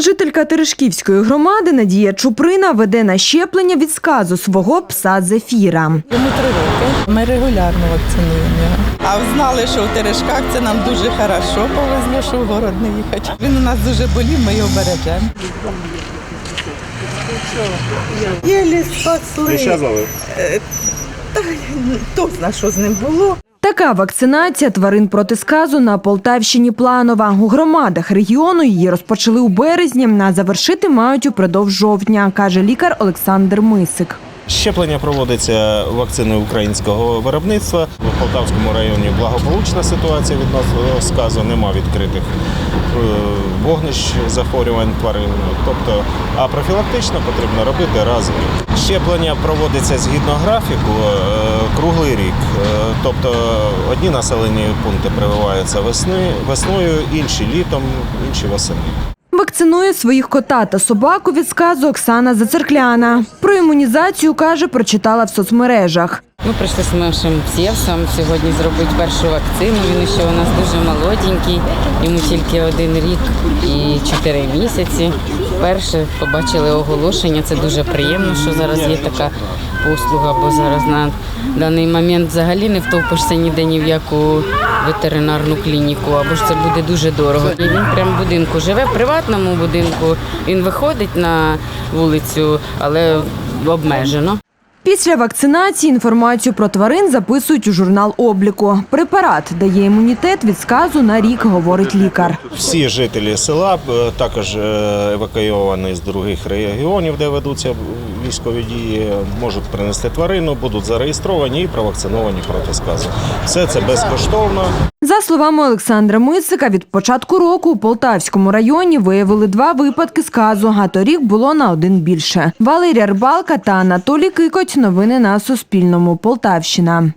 Жителька Терешківської громади Надія Чуприна веде на щеплення від сказу свого пса Зефіра. Йому три роки. Ми регулярно вакцинуємо його. А знали, що в Терешках це нам дуже хорошо повезло, що в город не їхати. Він у нас дуже болів, ми його бережемо. Єлі спасли. Ще. Хто знає, що з ним було. Така вакцинація тварин проти сказу на Полтавщині планова. У громадах регіону її розпочали у березні, а завершити мають упродовж жовтня, каже лікар Олександр Мисик. Щеплення проводиться вакциною українського виробництва. В Полтавському районі благополучна ситуація відносно сказу, нема відкритих е, вогнищ захворювань тварин. Тобто, а профілактично потрібно робити раз в рік. Щеплення проводиться згідно графіку е, круглий рік. Е, Тобто одні населені пункти прививаються весни, весною, інші літом, інші восени. Вакцинує своїх кота та собаку від сказу Оксана Зацеркляна. Про імунізацію, каже, прочитала в соцмережах. Ми прийшли з нашим Сєвсом сьогодні зробити першу вакцину. Він ще у нас дуже молоденький, йому тільки один рік і чотири місяці. Перше побачили оголошення. Це дуже приємно, що зараз є така послуга, бо зараз на даний момент взагалі не втовпишся ніде ні в яку ветеринарну клініку, або ж це буде дуже дорого. І він прямо в будинку живе, в приватному будинку. Він виходить на вулицю, але обмежено. Після вакцинації інформацію про тварин записують у журнал обліку. Препарат дає імунітет від сказу на рік, говорить лікар. Всі жителі села також е, евакуйовані з других регіонів, де ведуться військові дії, можуть принести тварину, будуть зареєстровані і провакциновані проти сказу. Все це безкоштовно. За словами Олександра Мисика, від початку року у Полтавському районі виявили два випадки сказу, а торік було на один більше. Валерія Рбалка та Анатолій Кикоть. Новини на Суспільному. Полтавщина.